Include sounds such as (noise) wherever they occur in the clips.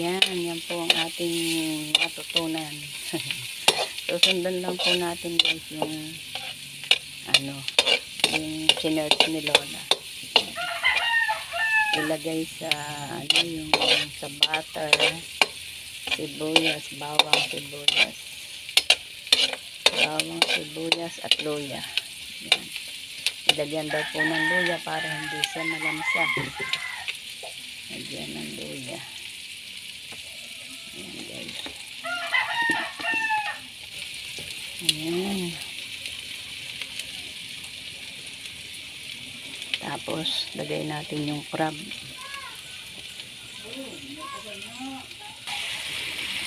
Yan, yan po ang ating matutunan. (laughs) Susundan lang po natin guys yung ano, yung sinerch ni Lola. Ilagay sa ano yung sa butter, sibuyas, bawang sibuyas. Bawang sibuyas at luya. Yan. Ilagyan daw po ng luya para hindi siya malamsa. Lagyan ng luya. Ayan guys. Ayan. Tapos, lagay natin yung crab.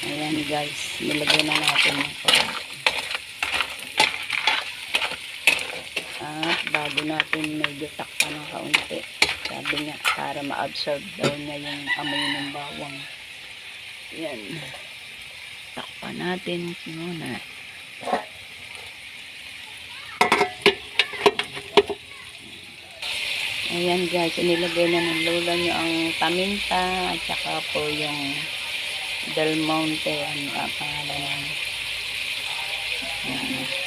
Ayan guys, nilagay na natin yung crab. At bago natin medyo takpan ng kaunti. Sabi nga, para ma-absorb daw niya yung amoy ng bawang. Yan. Takpan natin muna. Ayan guys, inilagay na ng lola niyo ang paminta at saka po yung Del Monte, ano ang pangalan ng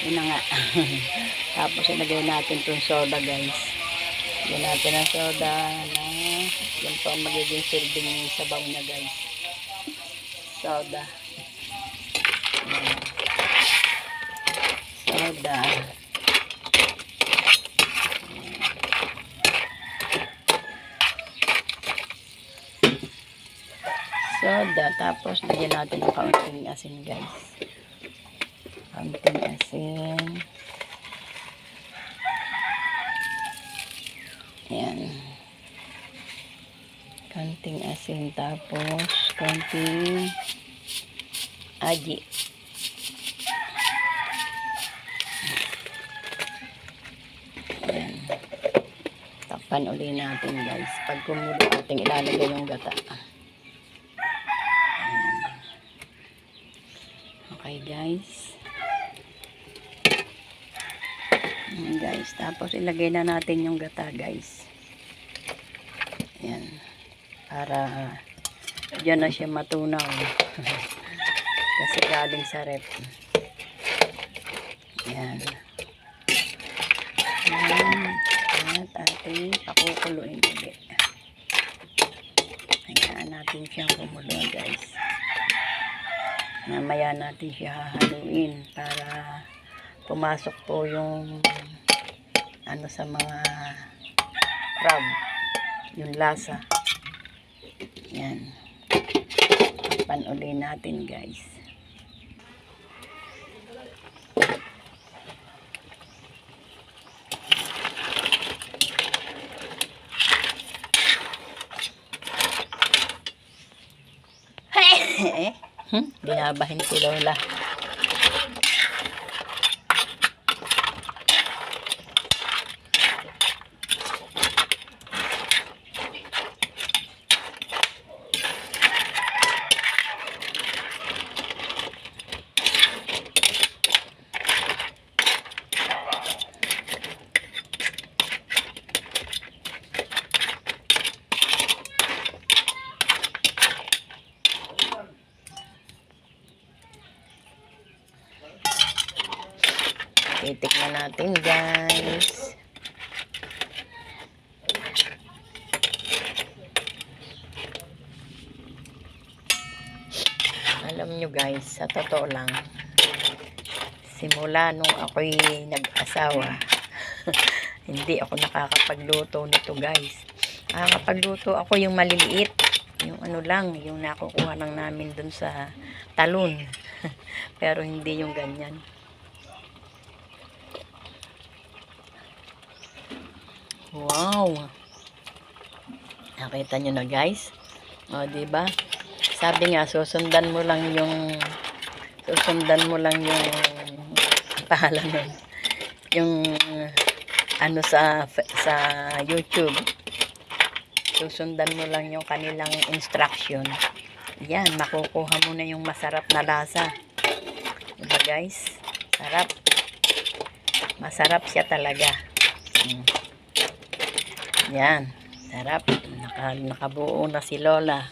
yun na nga. (laughs) Tapos ilagay natin itong soda guys. Lagyan natin ng soda na yan po ang magiging serving sabaw niya guys. Soda. Soda. Soda. Tapos, lagyan natin ng kaunting asin, guys. Kaunting asin. Ayan. Kaunting asin. Tapos, kaunting aji. Ayan. Takpan uli natin, guys. Pag kumulo, ating ilalagay yung gata. Okay guys. Ayan guys. Tapos ilagay na natin yung gata guys. Ayan. Para dyan na siya matunaw. (laughs) Kasi galing sa rep. Ayan. Ayan. At ating pakukuluin ulit. Hayaan natin siyang kumulo guys mamaya natin siya hahaluin para pumasok po yung ano sa mga crab yung lasa. Yan. Panuli natin guys. (laughs) Eh Hmm? Binabahin si Lola. Titikman natin guys. Alam nyo guys, sa totoo lang, simula nung ako'y nag-asawa, (laughs) hindi ako nakakapagluto nito guys. Nakakapagluto ako yung maliliit. Yung ano lang, yung nakukuha lang namin dun sa talon. (laughs) Pero hindi yung ganyan. Wow. Nakita nyo na guys. O, ba? Sabi nga, susundan mo lang yung susundan mo lang yung (laughs) pangalan nun. Yung ano sa sa YouTube. Susundan mo lang yung kanilang instruction. Yan, makukuha mo na yung masarap na lasa. Diba guys? Sarap. Masarap siya talaga. Mm. Yan. Sarap. Naka, nakabuo na si Lola.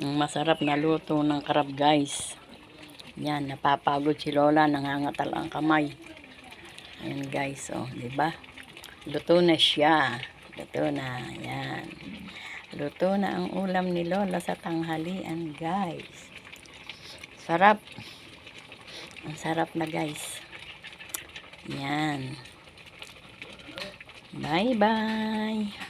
Ang masarap na luto ng crab guys. Yan, napapagod si Lola, nangangatal ang kamay. Ayan guys, oh, di ba? Luto na siya. Luto na, yan. Luto na ang ulam ni Lola sa tanghalian, guys. Sarap. Ang sarap na, guys. Yan. Bye-bye.